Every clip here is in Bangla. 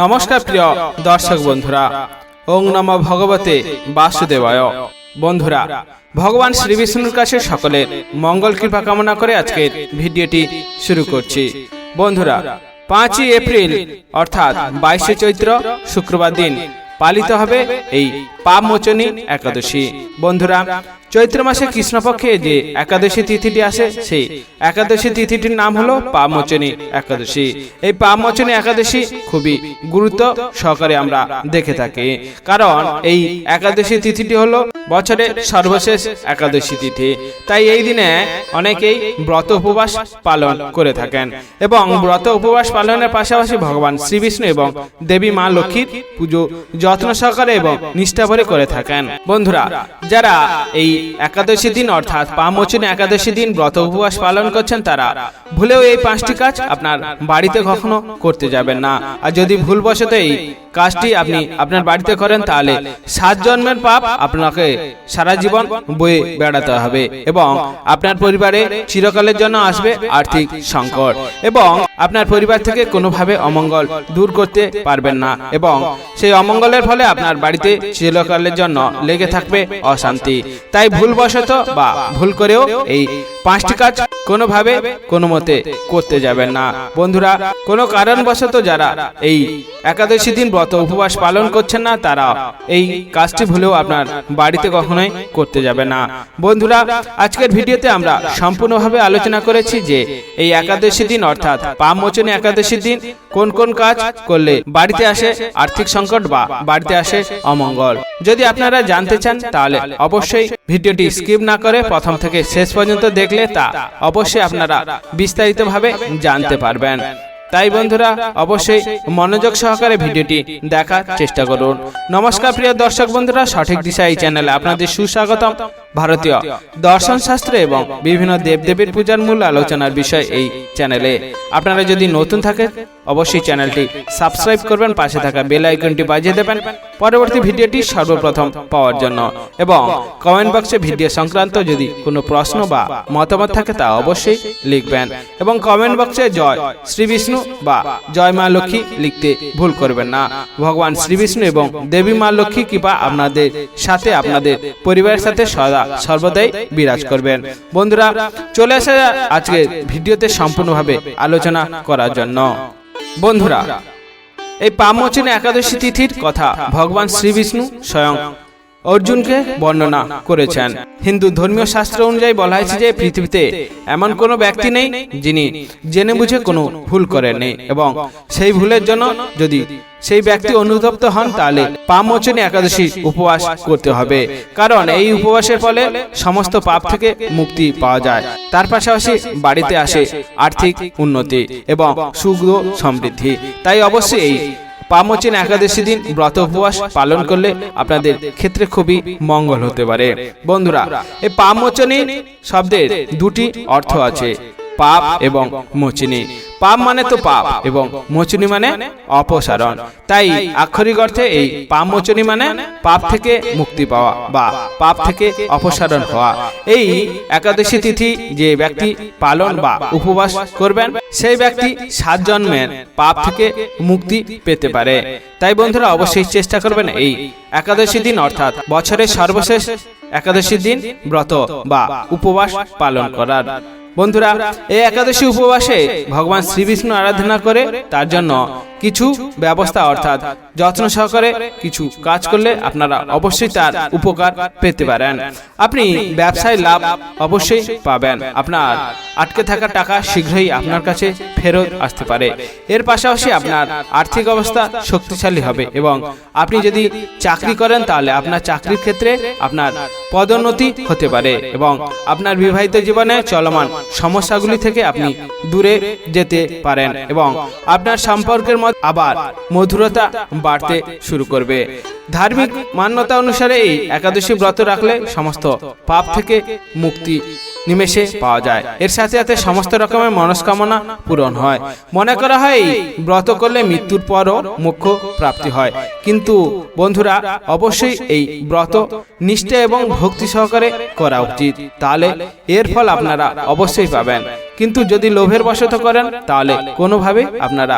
নমস্কার প্রিয় দর্শক বন্ধুরা। ওং নম ভগবতে বাসুদেবায়। বন্ধুরা, ভগবান শ্রী বিষ্ণুর কাছে সকলের মঙ্গল কৃপা কামনা করে আজকের ভিডিওটি শুরু করছি। বন্ধুরা, পাঁচই এপ্রিল, অর্থাৎ বাইশে চৈত্র, শুক্রবার দিন পালিত হবে এই পাপ মোচনী একাদশী। বন্ধুরা, চৈত্র মাসে কৃষ্ণপক্ষে যে একাদশী তিথিটি আসে, সেই একাদশী তিথিটির নাম হলো পামোচনী একাদশী। এই পামোচনী একাদশী খুবই গুরুত্ব সহকারে আমরা দেখে থাকি। কারণ এই একাদশী তিথিটি হলো বছরের সর্বশেষ একাদশী তিথি। তাই এই দিনে অনেকেই ব্রত উপবাস পালন করে থাকেন এবং ব্রত উপবাস পালনের পাশাপাশি ভগবান শ্রী বিষ্ণু এবং দেবী মা লক্ষ্মীর পুজো যত্ন সহকারে এবং নিষ্ঠাভরে করে থাকেন। বন্ধুরা, যারা এই একাদশী দিন, অর্থাৎ পামোচনী একাদশী দিন ব্রত উপবাস পালন করছেন, তারা ভুলেও এই পাঁচটি কাজ আপনার বাড়িতে কখনো করতে যাবেন না। আর যদি ভুলবশত এই কাজটি আপনি আপনার বাড়িতে করেন, তাহলে সাত জন্মের পাপ আপনাকে সারা জীবন বয়ে বেড়াতে হবে এবং আপনার পরিবারে চিরকালের জন্য আসবে আর্থিক সংকট এবং আপনার পরিবার থেকে কোনোভাবে অমঙ্গল দূর করতে পারবেন না এবং সেই অমঙ্গলের ফলে আপনার বাড়িতে চিরকালের জন্য লেগে থাকবে অশান্তি। তাই ভুলবশত বা ভুল করেও এই পাঁচটি কাজ কোনোভাবে কোনো মতে করতে যাবেন না। বন্ধুরা কোনো কারণবশত যারা এই একাদশী দিন ব্রত উপবাস পালন করছেন না তারা এই কাজটি ভুলেও আপনার বাড়িতে কখনোই করতে যাবে না। বন্ধুরা আজকের ভিডিওতে আমরা সম্পূর্ণভাবে আলোচনা করেছি যে এই একাদশী দিন অর্থাৎ পাপ মোচনী একাদশী দিন কোন কোন কাজ করলে বাড়িতে আসে আর্থিক সংকট বা বাড়িতে আসে অমঙ্গল যদি আপনারা জানতে চান, তাহলে অবশ্যই ভিডিওটি স্কিপ না করে প্রথম থেকে শেষ পর্যন্ত দেখলে তা অবশ্যই আপনারা বিস্তারিতভাবে জানতে পারবেন। তাই বন্ধুরা, অবশ্যই মনোযোগ সহকারে ভিডিওটি দেখার চেষ্টা করুন। নমস্কার প্রিয় দর্শক বন্ধুরা, সঠিক দিশা এই চ্যানেলে আপনাদের সুস্বাগতম। ভারতীয়। দর্শন শাস্ত্র এবং বিভিন্ন দেবদেবীর পূজার মূল আলোচনার বিষয় এই চ্যানেলে। আপনারা যদি নতুন থাকেন, অবশ্যই চ্যানেলটি সাবস্ক্রাইব করবেন, পাশে থাকা বেল আইকনটি বাজিয়ে দেবেন। পরবর্তী ভিডিওটি সর্বপ্রথম পাওয়ার জন্য। এবং কমেন্ট বক্সে ভিডিও সংক্রান্ত যদি কোনো প্রশ্ন বা মতামত থাকে, তা অবশ্যই লিখবেন। এবং কমেন্ট বক্সে জয় শ্রী বিষ্ণু বা জয় মা লক্ষ্মী লিখতে ভুল করবেন না। ভগবান শ্রী বিষ্ণু এবং দেবী মা লক্ষ্মী কৃপা আপনাদের সাথে, আপনাদের পরিবারের সাথে সদা সর্বদাই বিরাজ করবেন। বন্ধুরা চলে আসে আজকে ভিডিওতে সম্পূর্ণভাবে আলোচনা করার জন্য। বন্ধুরা এই পামোচন একাদশী তিথির কথা ভগবান শ্রীবিষ্ণু স্বয়ং অর্জুনকে বর্ণনা করেছেন। হিন্দু ধর্মীয় শাস্ত্র অনুযায়ী বলা হয়েছে যে পৃথিবীতে এমন কোনো ব্যক্তি নেই যিনি জেনে বুঝে কোনো ভুল করেননি এবং সেই ভুলের জন্য যদি সেই ব্যক্তি অনুতপ্ত হন তাহলে পামোচনী একাদশী উপবাস করতে হবে। কারণ এই উপবাসের ফলে সমস্ত পাপ থেকে মুক্তি পাওয়া যায়। তার পাশাপাশি বাড়িতে আসে আর্থিক উন্নতি এবং সুগ্র সমৃদ্ধি। তাই অবশ্যই এই পামোচীন একাদশী দিন ব্রত উপবাস পালন করলে আপনাদের ক্ষেত্রে খুবই মঙ্গল হতে পারে। বন্ধুরা এই পামোচনী শব্দের দুটি অর্থ আছে। পাপ এবং মোচিনী। পাপ মানে তো পাপ এবং মোচনী মানে অপসারণ। তাই আক্ষরিক অর্থে এই পাপ মোচনী মানে পাপ থেকে মুক্তি পাওয়া বা পাপ থেকে অপসারণ হওয়া। এই একাদশী তিথি যে ব্যক্তি পালন বা উপবাস করবেন, সেই ব্যক্তি সাত জন্মের পাপ থেকে মুক্তি পেতে পারে। তাই বন্ধুরা, অবশ্যই চেষ্টা করবেন এই একাদশী দিন, অর্থাৎ বছরের সর্বশেষ একাদশী দিন ব্রত বা উপবাস পালন করার। বন্ধুরা, এই একাদশী উপবাসে ভগবান শ্রীবিষ্ণু আরাধনা করে তার জন্য কিছু ব্যবস্থা অর্থাৎ যত্ন সহকারে কিছু কাজ করলে আপনারা অবশ্যই তার উপকার পেতে পারেন। আপনি ব্যবসায় লাভ অবশ্যই পাবেন। আপনার আটকে থাকা টাকা শীঘ্রই আপনার কাছে ফেরত আসতে পারে। এর পাশাপাশি আপনার আর্থিক অবস্থা শক্তিশালী হবে এবং আপনি যদি চাকরি করেন তাহলে আপনার চাকরির ক্ষেত্রে আপনার পদোন্নতি হতে পারে এবং আপনার বিবাহিত জীবনে চলমান সমস্যাগুলি থেকে আপনি দূরে যেতে পারেন এবং আপনার সম্পর্কের মধ্যে আবার মধুরতা বাড়তে শুরু করবে। ধার্মিক মান্যতা অনুসারে এই একাদশী ব্রত রাখলে সমস্ত পাপ থেকে মুক্তি নিমেষে পাওয়া যায়। এর সাথে সাথে সমস্ত রকমের মনস্কামনা পূরণ হয়। মনে করা হয় ব্রত করলে মৃত্যুর পরও মুখ্য প্রাপ্তি হয়। কিন্তু বন্ধুরা, অবশ্যই এই ব্রত নিষ্ঠা এবং ভক্তি সহকারে করা উচিত। তাহলে এর ফল আপনারা অবশ্যই পাবেন। কিন্তু যদি লোভের বশত করেন, তাহলে কোনোভাবে আপনারা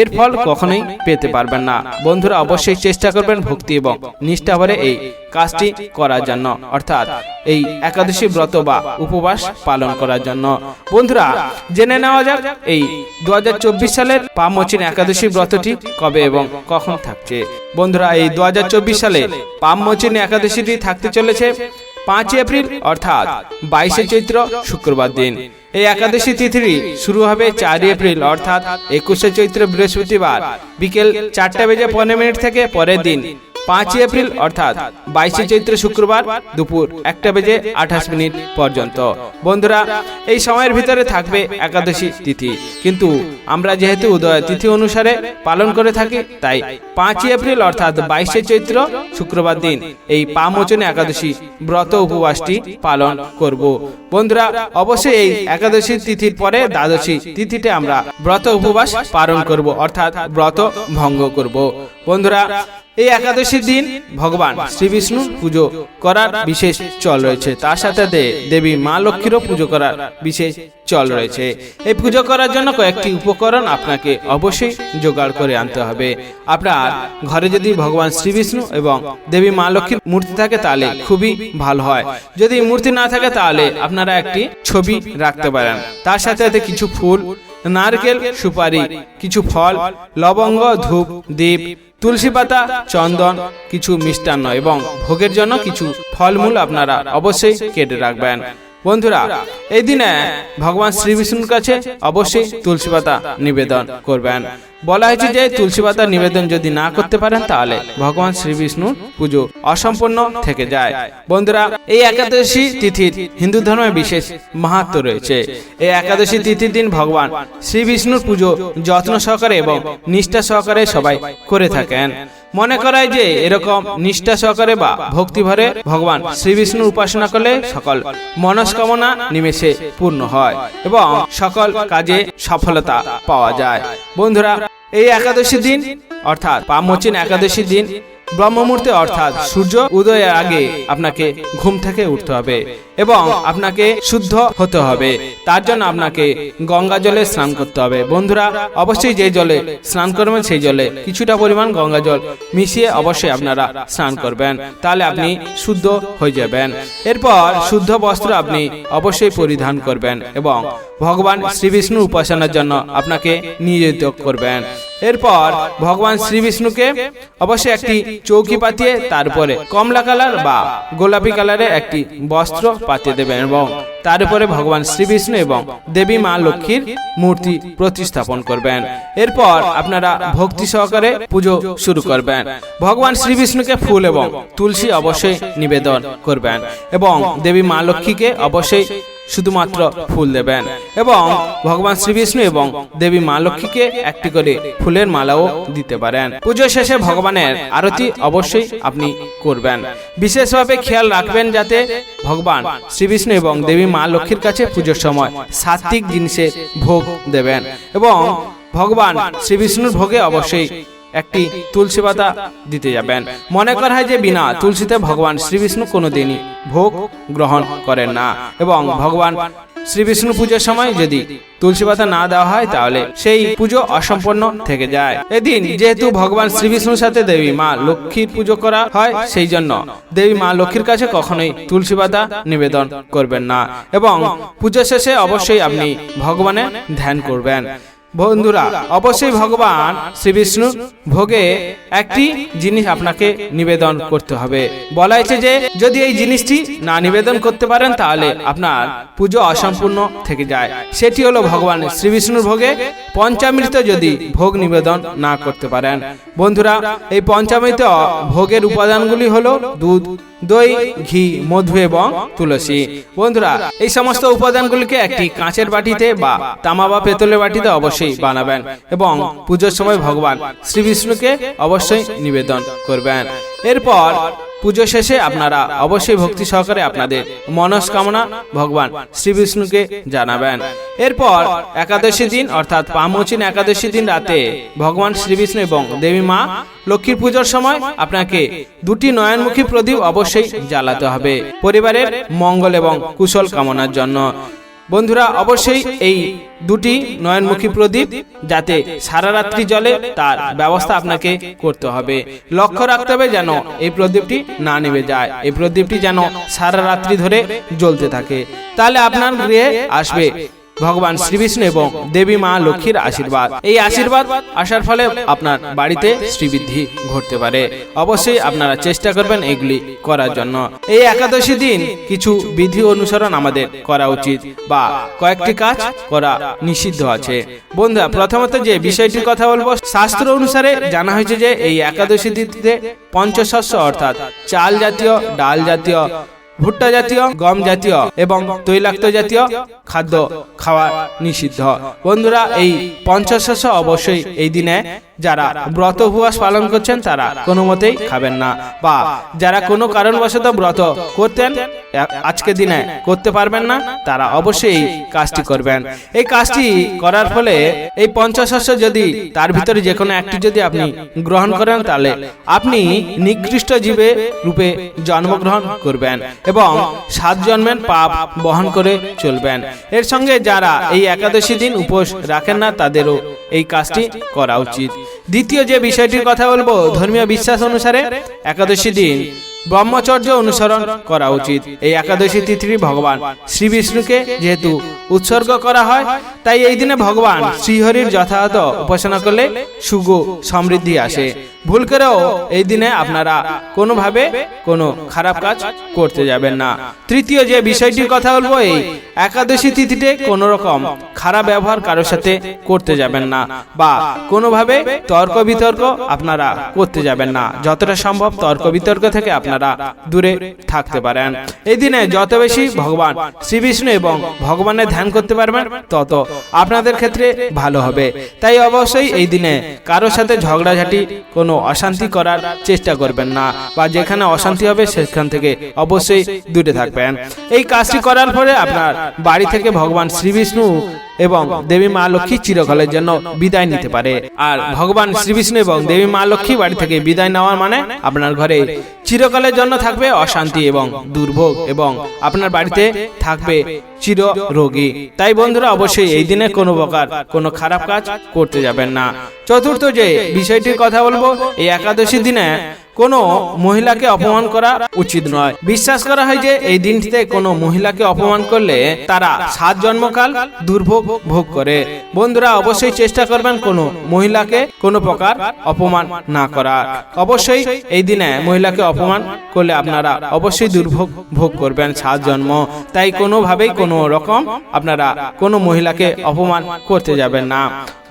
এর ফল কখনোই পেতে পারবেন না। বন্ধুরা, অবশ্যই চেষ্টা করবেন ভক্তি এবং নিষ্ঠা ভরে এই কাজটি করার জন্য, অর্থাৎ এই একাদশী ব্রত বা উপবাস পালন করার জন্য। বন্ধুরা, জেনে নেওয়া যাক এই দু হাজার চব্বিশ সালের পামোচিন একাদশী ব্রতটি কবে এবং কখন থাকছে। বন্ধুরা, এই দু হাজার চব্বিশ সালে পামোচিন একাদশীটি থাকতে চলেছে পাঁচই এপ্রিল, অর্থাৎ বাইশে চৈত্র শুক্রবার দিন। এই একাদশী তিথি শুরু হবে চারই এপ্রিল, অর্থাৎ একুশে চৈত্র বৃহস্পতিবার, বিকেল চারটা বেজে পনেরো মিনিট থেকে পরের দিন। পাঁচই এপ্রিল, অর্থাৎ বাইশে চৈত্র শুক্রবার দুপুর একটা বেজে আঠাশ মিনিট পর্যন্ত। বন্ধুরা, এই সময়ের ভিতরে থাকবে একাদশী তিথি। কিন্তু আমরা যেহেতু উদয় তিথি অনুসারে পালন করে থাকি, তাই পাঁচই এপ্রিল, অর্থাৎ বাইশে চৈত্র শুক্রবার দিন, এই পামোচনে একাদশী ব্রত উপবাসটি পালন করব। বন্ধুরা, অবশ্যই এই একাদশী তিথির পরে দ্বাদশী তিথিতে আমরা ব্রত উপবাস পালন করব, অর্থাৎ ব্রত ভঙ্গ করব। বন্ধুরা এই একাদশীর দিন ভগবান শ্রী বিষ্ণু পুজো করার বিশেষ চল রয়েছে। তার সাথে দেবী মা লক্ষ্মীরও পুজো করার বিশেষ চল রয়েছে। এই পুজো করার জন্য কয়েকটি উপকরণ আপনাকে অবশ্যই জোগাড় করে আনতে হবে। আপনার ঘরে যদি ভগবান শ্রী বিষ্ণু এবং দেবী মা লক্ষ্মীর মূর্তি থাকে তাহলে খুবই ভালো হয়। যদি মূর্তি না থাকে তাহলে আপনারা একটি ছবি রাখতে পারেন। তার সাথে সাথে কিছু ফুল, নারকেল, সুপারি, কিছু ফল, লবঙ্গ, ধূপ দ্বীপ তুলসী পাতা, চন্দন, কিছু মিষ্টান্ন এবং ভোগের জন্য কিছু ফলমূল আপনারা অবশ্যই কেটে রাখবেন। বন্ধুরা, এই দিনে ভগবান শ্রী বিষ্ণুর কাছে অবশ্যই তুলসী পাতা নিবেদন করবেন। বলা হয়েছে যে তুলসী পাতা নিবেদন যদি না করতে পারেন তাহলে ভগবান শ্রী বিষ্ণুর পুজো অসম্পূর্ণ থেকে যায়। বন্ধুরা এই একাদশী তিথির হিন্দু ধর্মে বিশেষ মাহাত্ম রয়েছে। এই একাদশী তিথির দিন ভগবান শ্রী বিষ্ণুর পুজো যত্ন সহকারে এবং নিষ্ঠা সহকারে সবাই করে থাকেন। মনে করায় যে এরকম নিষ্ঠা সহকারে বা ভক্তি ভরে ভগবান শ্রী বিষ্ণুর উপাসনা করলে সকল মনস্কামনা নিমেষে পূর্ণ হয় এবং সকল কাজে সফলতা পাওয়া যায়। বন্ধুরা, এই একাদশী দিন, অর্থাৎ পামোচিন একাদশী দিন, ব্রহ্মমূর্তে, অর্থাৎ সূর্য উদয়ের আগে আপনাকে ঘুম থেকে উঠতে হবে। এবং আপনাকে শুদ্ধ হতে হবে। তার জন্য আপনাকে গঙ্গা জলে স্নান করতে হবে। বন্ধুরা অবশ্যই যে জলে স্নান করবেন সেই জলে কিছুটা পরিমাণ গঙ্গা জল মিশিয়ে অবশ্যই আপনারা স্নান করবেন। তাহলে আপনি শুদ্ধ হয়ে যাবেন। এরপর শুদ্ধ বস্ত্র আপনি অবশ্যই পরিধান করবেন এবং ভগবান শ্রী বিষ্ণু উপাসনার জন্য আপনাকে নিয়োজিত করবেন। এরপর ভগবান শ্রী বিষ্ণুকে অবশ্যই একটি চৌকি পাতিয়ে তারপরে কমলা কালার বা গোলাপি কালারের একটি বস্ত্র পাতিয়ে দেবেন এবং তার উপরে ভগবান শ্রীবিষ্ণু এবং দেবী মা লক্ষ্মীর মূর্তি প্রতিস্থাপন করবেন। এরপর আপনারা ভক্তি সহকারে পুজো শুরু করবেন। ভগবান শ্রীবিষ্ণুকে ফুল এবং তুলসী অবশ্যই নিবেদন করবেন এবং দেবী মা লক্ষ্মীকে অবশ্যই শুধুমাত্র ফুল দেবেন এবং ভগবান শ্রীবিষ্ণু এবং দেবী মা লক্ষ্মীকে একটি করে ফুলের মালাও দিতে পারেন। পুজো শেষে ভগবানের আরতি অবশ্যই আপনি করবেন। বিশেষভাবে খেয়াল রাখবেন যাতে ভগবান শ্রীবিষ্ণু এবং দেবী মা লক্ষ্মীর কাছে পুজোর সময় সাত্বিক জিনিসে ভোগ দেবেন এবং ভগবান শ্রী বিষ্ণুর ভোগে অবশ্যই একটি তুলসী পাতা দিতে যাবেন। মনে করা হয় যে বিনা তুলসীতে ভগবান শ্রী বিষ্ণু কোনোদিনই ভোগ গ্রহণ করেন না। এবং ভগবান শ্রী বিষ্ণু পুজোর সময় যদি তুলসী পাতা না দেওয়া হয়, তাহলে সেই পুজো অসম্পন্ন থেকে যায়। এদিন যেহেতু ভগবান শ্রী বিষ্ণুর সাথে দেবী মা লক্ষ্মীর পুজো করা হয়, সেই জন্য দেবী মা লক্ষ্মীর কাছে কখনোই তুলসী পাতা নিবেদন করবেন না। এবং পুজো শেষে অবশ্যই আপনি ভগবানের ধ্যান করবেন। বন্ধুরা অবশ্যই ভগবান শ্রী বিষ্ণু ভোগে একটি জিনিস আপনাকে নিবেদন করতে হবে। বলা হয়েছে যে যদি এই জিনিসটি না নিবেদন করতে পারেন তাহলে আপনার পুজো অসম্পূর্ণ থেকে যায়। সেটি হলো ভগবান শ্রী বিষ্ণুর ভোগে পঞ্চামৃত যদি ভোগ নিবেদন না করতে পারেন। বন্ধুরা এই পঞ্চামৃত ভোগের উপাদানগুলি হলো দুধ দই, ঘি, মধু এবং তুলসী। বন্ধুরা, এই সমস্ত উপাদানগুলিকে একটি কাঁচের বাটিতে বা তামা বা পেতলের বাটিতে অবশ্যই বানাবেন এবং পুজোর সময় ভগবান শ্রী বিষ্ণুকে অবশ্যই নিবেদন করবেন। এরপর পুজো শেষে আপনারা অবশ্যই ভক্তি সহকারে আপনাদের মনস্কামনা ভগবান শ্রী বিষ্ণুকে জানাবেন। এরপর একাদশী দিন, অর্থাৎ পামোচিন একাদশী দিন রাতে ভগবান শ্রী বিষ্ণু এবং দেবী মা লক্ষ্মীর পুজোর সময় আপনাকে দুটি নয়নমুখী প্রদীপ অবশ্যই জ্বালাতে হবে। পরিবারের মঙ্গল এবং কুশল কামনার জন্য। বন্ধুরা, অবশ্যই এই দুটি নয়নমুখী প্রদীপ যাতে সারা রাত্রি জলে তার ব্যবস্থা আপনাকে করতে হবে। লক্ষ্য রাখতে হবে যেন এই প্রদীপটি না নেমে যায়। এই প্রদীপটি যেন সারা রাত্রি ধরে জ্বলতে থাকে। তাহলে আপনার গৃহে আসবে ভগবান শ্রীবিষ্ণু এবং দেবী মা লক্ষ্মীর আশীর্বাদ। এই আশীর্বাদ আসার ফলে আপনার বাড়িতে শ্রীবৃদ্ধি ঘটতে পারে। অবশ্যই আপনারা চেষ্টা করবেন এগুলি করার জন্য। এই একাদশী দিন কিছু বিধি অনুসরণ আমাদের করা উচিত বা কয়েকটি কাজ করা নিষিদ্ধ আছে। বন্ধুরা, প্রথমত যে বিষয়টির কথা বলব, শাস্ত্র অনুসারে জানা হয়েছে যে এই একাদশী তিথিতে পঞ্চশস্য অর্থাৎ চাল জাতীয়, ডাল জাতীয় ভুট্টা জাতীয়, গম জাতীয় এবং তৈলাক্ত জাতীয় খাদ্য খাওয়া নিষিদ্ধ। বন্ধুরা, এই পঞ্চশস্য অবশ্যই এই দিনে যারা ব্রত উপবাস পালন করছেন তারা কোনো মতেই খাবেন না। বা যারা কোনো কারণবশত ব্রত করতেন আজকে দিনে করতে পারবেন না, তারা অবশ্যই কাজটি করবেন। এই কাজটি করার ফলে এই পঞ্চশস্য যদি তার ভিতরে যে কোনো একটি যদি আপনি গ্রহণ করেন, তাহলে আপনি নিকৃষ্ট জীবে রূপে জন্মগ্রহণ করবেন এবং সাত জন্মের পাপ বহন করে চলবেন। এর সঙ্গে যারা এই একাদশী দিন উপোস রাখেন না, তাদেরও এই কাজটি করা উচিত। দ্বিতীয় যে বিষয়টির কথা বলব, ধর্মীয় বিশ্বাস অনুসারে একাদশী দিন। ব্রহ্মচর্য অনুসরণ করা উচিত। এই একাদশী তিথি ভগবান শ্রী বিষ্ণুকে যেহেতু উৎসর্গ করা হয়, তাই এই দিনে ভগবান শ্রীহরির যথাযথ উপাসনা করলে সুগ সমৃদ্ধি আসে। ভুল করেও এই দিনে আপনারা কোনোভাবে কোনো খারাপ কাজ করতে যাবেন না। তৃতীয় যে বিষয়টির কথা বলব, এই একাদশী তিথিতে কোনো রকম খারাপ ব্যবহার কারোর সাথে করতে যাবেন না বা কোনোভাবে তর্ক বিতর্ক আপনারা করতে যাবেন না। যতটা সম্ভব তর্ক বিতর্ক থেকে আপনারা দূরে থাকতে পারেন। এই দিনে যত বেশি ভগবান শ্রীবিষ্ণু এবং ভগবানের ধ্যান করতে পারবেন, তত আপনাদের ক্ষেত্রে ভালো হবে। তাই অবশ্যই এই দিনে কারোর সাথে ঝগড়াঝাটি কোনো অশান্তি করার চেষ্টা করবেন না বা যেখানে অশান্তি হবে সেখান থেকে অবশ্যই দূরে থাকবেন। এই কাজটি করার পরে আপনার বাড়ি থেকে ভগবান শ্রী বিষ্ণু এবং দেবী মা লক্ষ্মী চিরকালের জন্য বিদায় নিতে পারে। আর ভগবান শ্রীবিষ্ণু এবং দেবী মা লক্ষ্মী বাড়ি থেকে বিদায় নেওয়ার মানে আপনার ঘরে চিরকালের জন্য থাকবে অশান্তি এবং দুর্ভোগ এবং আপনার বাড়িতে থাকবে চির রোগী। তাই বন্ধুরা, অবশ্যই এই দিনে কোনো প্রকার কোনো খারাপ কাজ করতে যাবেন না। চতুর্থ যে বিষয়টির কথা বলব এই একাদশী দিনে কোনো মহিলাকে অপমান করা উচিত নয়। বিশ্বাস করা হয় যে এই দিনটিতে কোনো মহিলাকে অপমান করলে তারা সাত জন্মকাল দুর্ভোগ ভোগ করে। বন্ধুরা, অবশ্যই চেষ্টা করবেন কোনো মহিলাকে কোনো প্রকার অপমান না করা অবশ্যই এই দিনে মহিলাকে অপমান করলে আপনারা অবশ্যই দুর্ভোগ ভোগ করবেন সাত জন্ম। তাই কোনোভাবেই কোনো রকম আপনারা কোনো মহিলাকে অপমান করতে যাবেন না।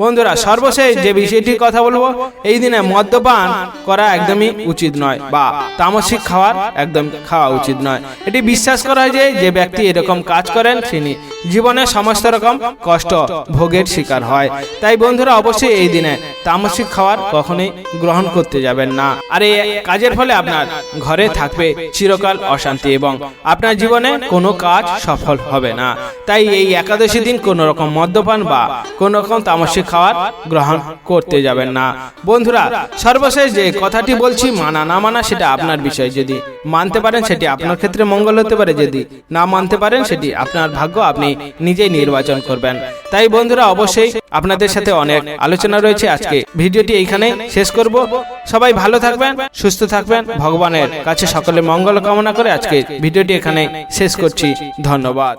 বন্ধুরা, সর্বশেষ যে বিষয়টির কথা বলব, এই দিনে মদ্যপান করা একদমই উচিত নয় বা তামসিক খাওয়ার একদম খাওয়া উচিত নয়। এটি বিশ্বাস করা হয় যে যে ব্যক্তি এরকম কাজ করেন, তিনি জীবনে সমস্ত রকম কষ্ট ভোগের শিকার হয়। তাই বন্ধুরা, অবশ্যই এই দিনে তামসিক খাওয়ার কখনোই গ্রহণ করতে যাবেন না। আর এই কাজের ফলে আপনার ঘরে থাকবে চিরকাল অশান্তি এবং আপনার জীবনে কোনো কাজ সফল হবে না। তাই এই একাদশী দিন কোনো রকম মদ্যপান বা কোনো রকম তামসিক খাওয়ার গ্রহণ করতে যাবেন না। বন্ধুরা, সর্বশেষ যে কথাটি বলছি মানা, না মানা, সেটা আপনার বিষয়। যদি মানতে পারেন, সেটি আপনার ক্ষেত্রে মঙ্গল হতে পারে। যদি না মানতে পারেন, সেটি আপনার ভাগ্য, আপনি নিজেই নির্বাচন করবেন। তাই বন্ধুরা, অবশ্যই আপনাদের সাথে অনেক আলোচনা রয়েছে। আজকে ভিডিওটি এইখানে শেষ করব। সবাই ভালো থাকবেন, সুস্থ থাকবেন। ভগবানের কাছে সকলে মঙ্গল কামনা করে আজকে ভিডিওটি এখানে শেষ করছি। ধন্যবাদ।